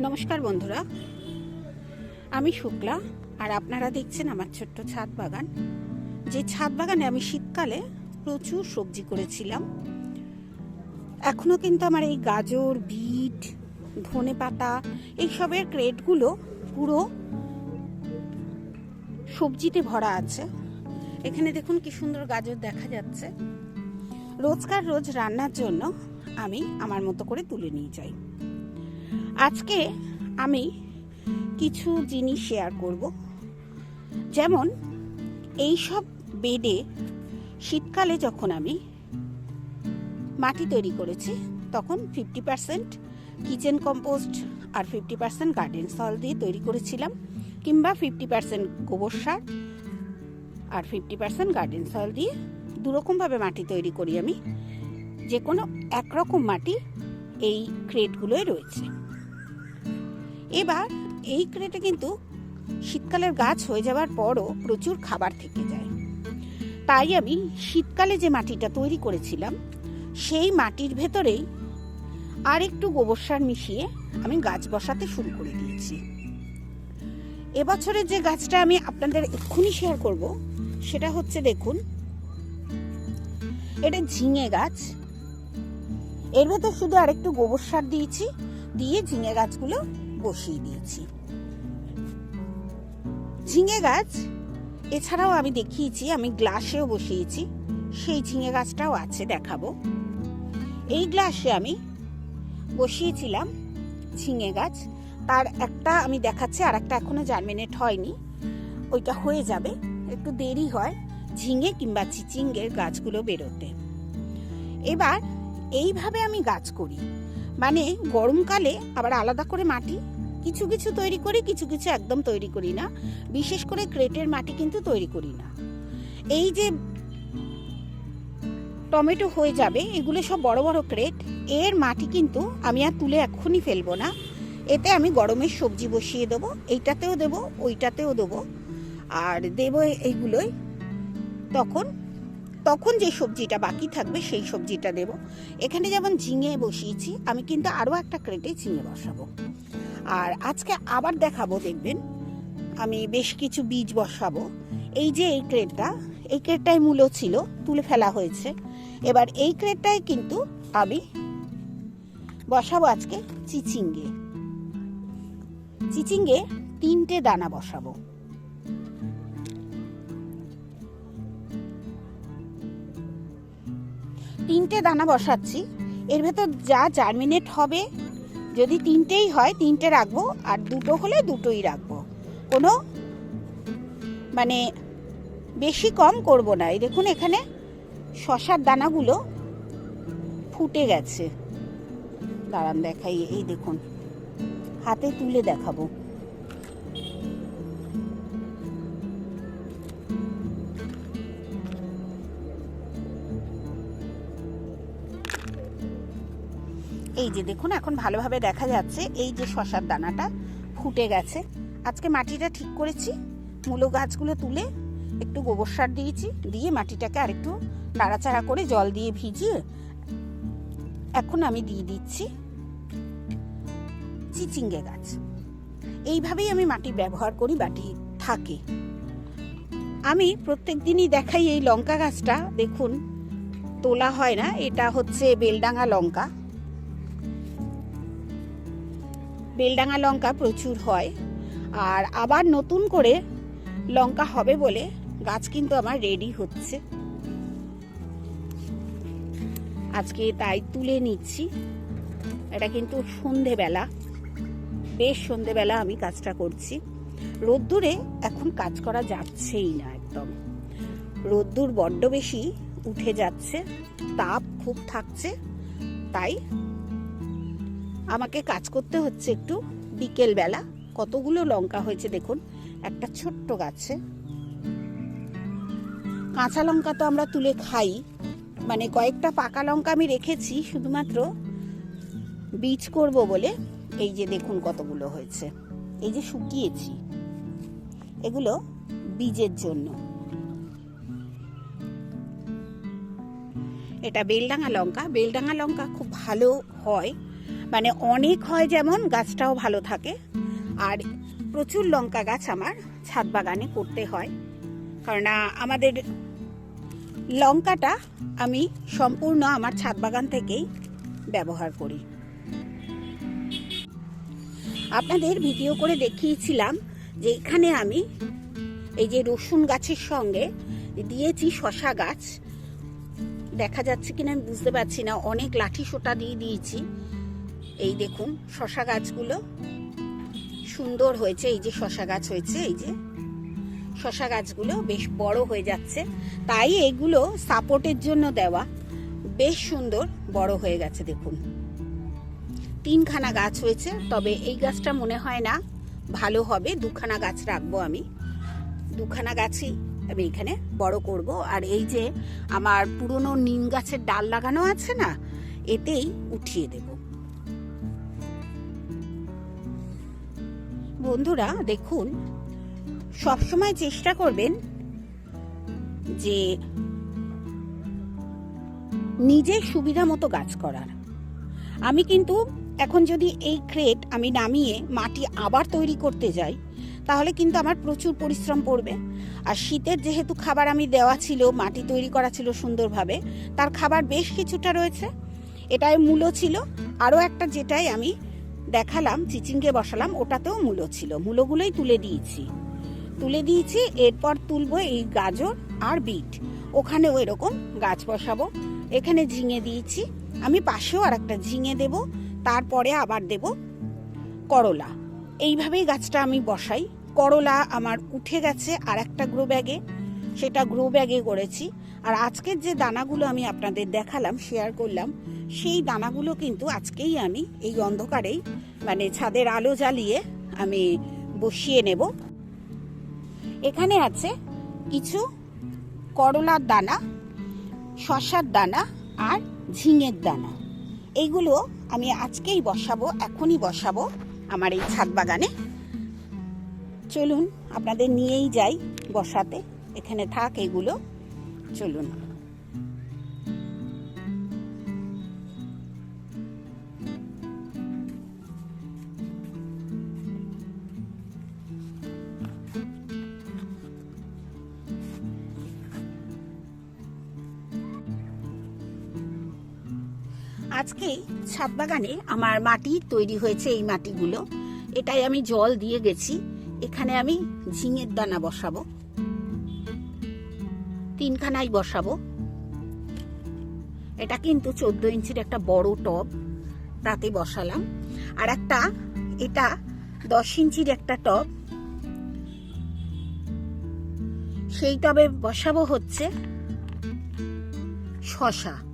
নমস্কার বন্ধুরা। আমি শুক্লা, আর আপনারা দেখছেন আমার ছোট্ট ছাদ বাগান। যে ছাদ বাগানে আমি শীতকালে প্রচুর সবজি করেছিলাম এখনও কিন্তু আমার এই গাজর, বিট, ধনে পাতা এইসবের ক্রেটগুলো পুরো সবজিতে ভরা আছে। এখানে দেখুন কি সুন্দর গাজর দেখা যাচ্ছে। রোজকার রোজ রান্নার জন্য আমি আমার মতো করে তুলে নিয়ে যাই। আজকে আমি কিছু জিনিস শেয়ার করব। যেমন এই সব বেডে শীতকালে যখন আমি মাটি তৈরি করেছি, তখন ফিফটি পার্সেন্ট কিচেন কম্পোস্ট আর ফিফটি পার্সেন্ট গার্ডেন সল দিয়ে তৈরি করেছিলাম, কিংবা ফিফটি পার্সেন্ট গোবর সার আর ফিফটি পার্সেন্ট গার্ডেন সল দিয়ে দুরকমভাবে মাটি তৈরি করি আমি। যে কোনো একরকম মাটি এই ক্রেটগুলোয় রয়েছে। এবার এই ক্রেটে কিন্তু শীতকালের গাছ হয়ে যাওয়ার পরও প্রচুর খাবার থেকে যায়। তাই আমি শীতকালে যে মাটিটা তৈরি করেছিলাম, সেই মাটির ভেতরেই আর একটু গোবর সার মিশিয়ে আমি গাছ বসাতে শুরু করে দিয়েছি। এবছরের যে গাছটা আমি আপনাদের এক্ষুনি শেয়ার করব, সেটা হচ্ছে দেখুন, এটা ঝিঙে গাছ। এর ভেতর শুধু আরেকটু গোবর সার দিয়েছি, দিয়ে ঝিঙে গাছগুলো বসিয়ে দিয়েছি। ঝিঙে গাছ, এছাড়াও আমি দেখিয়েছি, আমি গ্লাসেও বসিয়েছি, সেই ঝিঙে গাছটাও আছে, দেখাবো। এই গ্লাসে আমি বসিয়েছিলাম ঝিঙে গাছ। তার একটা আমি দেখাচ্ছি আর একটা এখনও জার্মিনেট হয়নি, ওইটা হয়ে যাবে। একটু দেরি হয়, ঝিঙে কিংবা চিচিঙ্গের গাছগুলো বেরোতে। এবার এইভাবে আমি গাছ করি। মানে গরমকালে আবার আলাদা করে মাটি, কিছু কিছু তৈরি করি, কিছু কিছু একদম তৈরি করি না। বিশেষ করে ক্রেটের মাটি কিন্তু তৈরি করি না। এই যে টমেটো হয়ে যাবে, এগুলো সব বড় বড় ক্রেট, এর মাটি কিন্তু আমি আর তুলে এক্ষুনি ফেলব না। এতে আমি গরমের সবজি বসিয়ে দেবো, এইটাতেও দেবো, ওইটাতেও দেবো। আর দেবো এইগুলোই, তখন তখন যে সবজিটা বাকি থাকবে, সেই সবজিটা দেব। এখানে যেমন ঝিঙে বসিয়েছি, আমি কিন্তু আরও একটা ক্রেটে ঝিঙে বসাবো। আর আজকে আবার দেখাবো, দেখবেন, আমি বেশ কিছু বীজ বসাবো। এই যে এই ক্রেটটা, এই ক্রেটটায় মূল ছিল, তুলে ফেলা হয়েছে। এবার এই ক্রেটটায় কিন্তু আমি বসাবো আজকে চিচিঙ্গে। চিচিঙ্গে তিনটে দানা বসাবো। তিনটে দানা বসাচ্ছি। এর ভেতর যা জার্মিনেট হবে, যদি তিনটেই হয়, তিনটে রাখব, আর দুটো হলে দুটোই রাখব। কোনো মানে বেশি কম করব না। এই দেখুন, এখানে শশার দানাগুলো ফুটে গেছে। দাঁড়ান দেখাই, এই দেখুন। হাতে তুলে দেখাবো। এই যে দেখুন, এখন ভালোভাবে দেখা যাচ্ছে, এই যে শশার দানাটা ফুটে গেছে। আজকে মাটিটা ঠিক করেছি, মূলো গাছগুলো তুলে একটু গোবর সার দিয়েছি, দিয়ে মাটিটাকে আরেকটু নাড়াচাড়া করে জল দিয়ে ভিজিয়ে এখন আমি দিয়ে দিচ্ছি চিচিঙ্গে গাছ। এইভাবেই আমি মাটি ব্যবহার করি বাটি থাকে। আমি প্রত্যেক দিনই দেখাই এই লঙ্কা গাছটা, দেখুন, তোলা হয় না, এটা হচ্ছে বেলডাঙ্গা লঙ্কা। বেলডাঙ্গা লঙ্কা প্রচুর হয়। আর আবার নতুন করে লঙ্কা হবে বলে গাছ কিন্তু আমার রেডি হচ্ছে। আজকে তাই তুলে নিচ্ছি। এটা কিন্তু সন্ধেবেলা, বেশ সন্ধেবেলা আমি কাজটা করছি। রোদ্দুরে এখন কাজ করা যাচ্ছেই না একদম। রোদ্দুর বড্ড বেশি উঠে যাচ্ছে, তাপ খুব থাকছে, তাই আমাকে কাজ করতে হচ্ছে একটু বিকেল বেলা। কতগুলো লঙ্কা হয়েছে দেখুন। একটা ছোট্ট গাছে। কাঁচা লঙ্কা তো আমরা তুলে খাই। মানে কয়েকটা পাকা লঙ্কা আমি রেখেছি, শুধুমাত্র বীজ করব বলে। এই যে দেখুন কতগুলো হয়েছে। এই যে শুকিয়েছি। এগুলো বীজের জন্য। এটা বেলডাঙা লঙ্কা। বেলডাঙা লঙ্কা খুব ভালো হয়। মানে অনেক হয় যেমন গাছটাও ভালো থাকে। আর প্রচুর লঙ্কা গাছ আমার ছাদ বাগানে করতে হয়। কারণ আমাদের লঙ্কাটা আমি সম্পূর্ণ আমার ছাদ বাগান থেকেই ব্যবহার করি। আপনাদের ভিডিও করে দেখিয়েছিলাম যে এখানে আমি এই যে রসুন গাছের সঙ্গে দিয়েছি শশা গাছ। দেখা যাচ্ছে কিনা আমি বুঝতে পারছি না, অনেক লাঠি সোটা দিয়ে দিয়েছি। এই দেখুন শশা গাছগুলো। সুন্দর হয়েছে, এই যে শশা গাছ হয়েছে, এই যে। শশা গাছগুলো বেশ বড় হয়ে যাচ্ছে। তাই এগুলো সাপোর্টের জন্য দেওয়া। বেশ সুন্দর বড় হয়ে গেছে, দেখুন। তিনখানা গাছ হয়েছে, তবে এই গাছটা মনে হয় না ভালো হবে। দুখানা গাছ রাখব আমি। দুখানা গাছই আমি এখানে বড় করব। আর এই যে আমার পুরনো নিম গাছের ডাল লাগানো আছে না, এতেই উঠিয়ে দেব। বন্ধুরা, দেখুন, সবসময় চেষ্টা করবেন যে নিজের সুবিধা মতো গাছ করার। আমি কিন্তু এখন যদি এই ক্রেট আমি নামিয়ে মাটি আবার তৈরি করতে যাই, তাহলে কিন্তু আমার প্রচুর পরিশ্রম পড়বে। আর শীতের যেহেতু খাবার আমি দেওয়া ছিল, মাটি তৈরি করা ছিল সুন্দরভাবে, তার খাবার বেশ কিছুটা রয়েছে। এটাই মূলো ছিল, আরও একটা যেটাই আমি দেখালাম চিচিংকে বসালাম, ওটাতেও মূলো ছিল। মূলোগুলোই তুলে দিয়েছি। তুলে দিয়েছি, এরপর তুলবো এই গাজর আর বিট। ওখানেও এরকম গাছ বসাবো। এখানে ঝিঙে দিয়েছি। আমি পাশেও আর একটা ঝিঙে দেব। তারপরে আবার দেব করলা। এইভাবেই গাছটা আমি বসাই। করলা আমার উঠে গেছে আর একটা গ্রো ব্যাগে। সেটা গ্রো ব্যাগে করেছি। আর আজকের যে দানাগুলো আমি আপনাদের দেখালাম শেয়ার করলাম সেই দানাগুলো কিন্তু আজকেই আমি এই অন্ধকারেই মানে ছাদের আলো জ্বালিয়ে আমি বসিয়ে নেব। এখানে আছে কিছু করলার দানা, শশার দানা আর ঝিঙের দানা। এইগুলো আমি আজকেই বসাবো, এখনই বসাবো আমার এই ছাদ বাগানে। চলুন, আপনাদের নিয়েই যাই বসাতে। এখানে থাক এগুলো। চলুন। আজকে ছাদ বাগানে আমার মাটি তৈরি হয়েছে এই মাটিগুলো। এটাই আমি জল দিয়ে গেছি। এখানে আমি ঝিঙের দানা বসাবো। তিনখানাই বসাবো। এটা কিন্তু চোদ্দ ইঞ্চির একটা বড় টব, তাতে বসালাম। আর একটা, এটা দশ ইঞ্চির একটা টব। সেই টবে বসাবো হচ্ছে শশা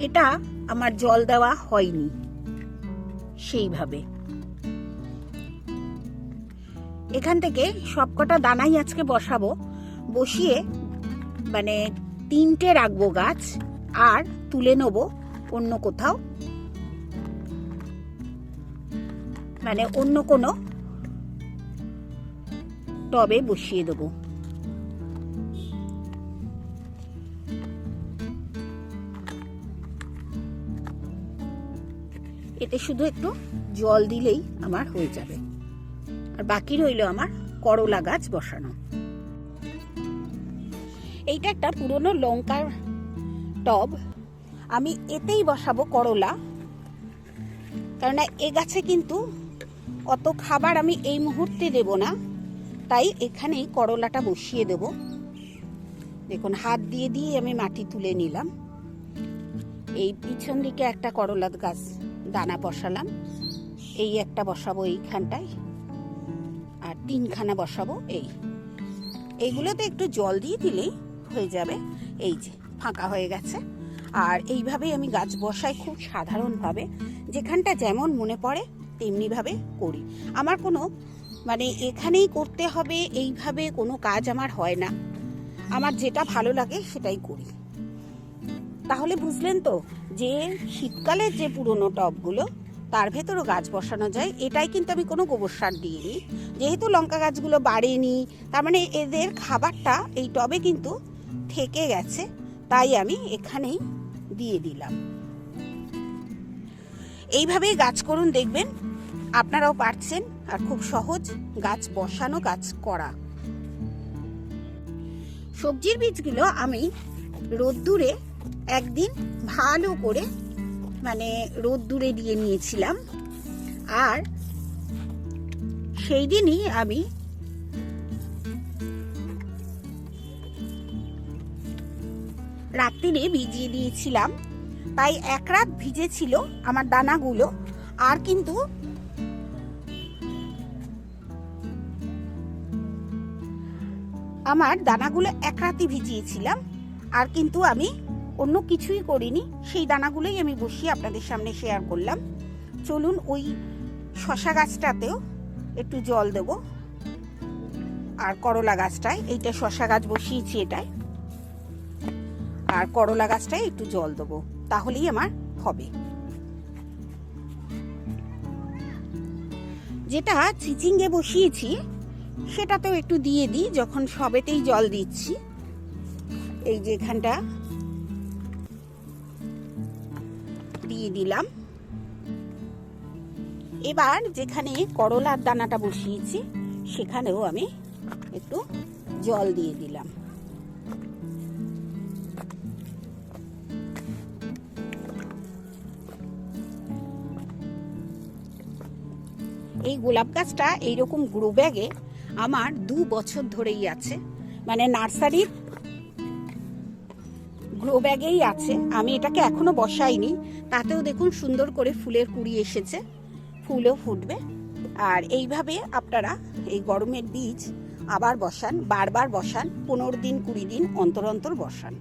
এটা আমার জল দেওয়া হয়নি। সেইভাবে। এখান থেকে সবকটা দানাই আজকে বসাবো। বসিয়ে মানে তিনটে রাখব গাছ আর তুলে নেব অন্য কোথাও। মানে অন্য কোনো টবে বসিয়ে দেবো। এতে শুধু একটু জল দিলেই আমার হয়ে যাবে। আর বাকি রইল আমার করলা গাছ বসানো। এইটা একটা পুরনো লঙ্কার টব। আমি এতেই বসাবো করলা। কেননা এ গাছে কিন্তু অত খাবার আমি এই মুহূর্তে দেব না। তাই এখানেই করলাটা বসিয়ে দেব। দেখুন, হাত দিয়ে দিয়ে আমি মাটি তুলে নিলাম। এই পিছন দিকে একটা করলা গাছ। দানা বসালাম। এই একটা বসাবো এইখানটায় আর তিনখানা বসাবো এই। এইগুলোতে একটু জল দিয়ে দিলেই হয়ে যাবে। এই যে, ফাঁকা হয়ে গেছে। আর এইভাবেই আমি গাছ বসাই খুব সাধারণভাবে। যেখানটা যেমন মনে পড়ে, তেমনিভাবে করি। আমার কোনো মানে এখানেই করতে হবে, এইভাবে কোনো কাজ আমার হয় না। আমার যেটা ভালো লাগে সেটাই করি। তাহলে বুঝলেন তো যে শীতকালের যে পুরনো টবগুলো, তার ভেতরও গাছ বসানো যায়। এটাই কিন্তু আমি কোনো গোবর সার দিইনি। যেহেতু লঙ্কা গাছগুলো বাড়েনি, তার মানে এদের খাবারটা এই টবে কিন্তু থেকে গেছে, তাই আমি এখানেই দিয়ে দিলাম। এইভাবেই গাছ করুন, দেখবেন আপনারাও পারছেন আর খুব সহজ গাছ বসানো, গাছ করা। সবজির বীজগুলো আমি রোদ্দুরে একদিন ভালো করে মানে রোদ্দুরে দিয়ে নিয়েছিলাম। আর সেই দিনই আমি রাত্রিরে ভিজিয়ে দিয়েছিলাম। তাই এক রাত ভিজেছিল আমার দানাগুলো। আর কিন্তু আমার দানাগুলো এক রাতে ভিজিয়েছিলাম। আর কিন্তু আমি অন্য কিছুই করিনি, সেই দানাগুলোই আমি বসিয়ে আপনাদের সামনে শেয়ার করলাম। চলুন ওই শশা গাছটাতেও একটু জল দেব। আর করলা গাছটায়, এইটা শশা গাছ বসিয়েছি এটায়। আর করলা গাছটায় একটু জল দেবো, তাহলেই আমার হবে। যেটা চিচিঙ্গে বসিয়েছি, সেটাতেও একটু দিয়ে দিই, যখন সবেতেই জল দিচ্ছি। এই যে এখানটা দিয়ে দিলাম। এবার যেখানে করলার দানাটা বসিয়েছি, সেখানেও আমি একটু জল দিয়ে দিলাম। এই গোলাপ গাছটা এইরকম গ্রো ব্যাগে আমার দু বছর ধরেই আছে। মানে নার্সারির গ্রো ব্যাগেই আছে। আমি এটাকে এখনও বসাইনি। তাতেও দেখুন সুন্দর করে ফুলের কুড়ি এসেছে। ফুলও ফুটবে। আর এইভাবে আপনারা এই গরমের বীজ আবার বসান, বারবার বসান, পনেরো দিন, কুড়ি দিন অন্তর অন্তর বসান।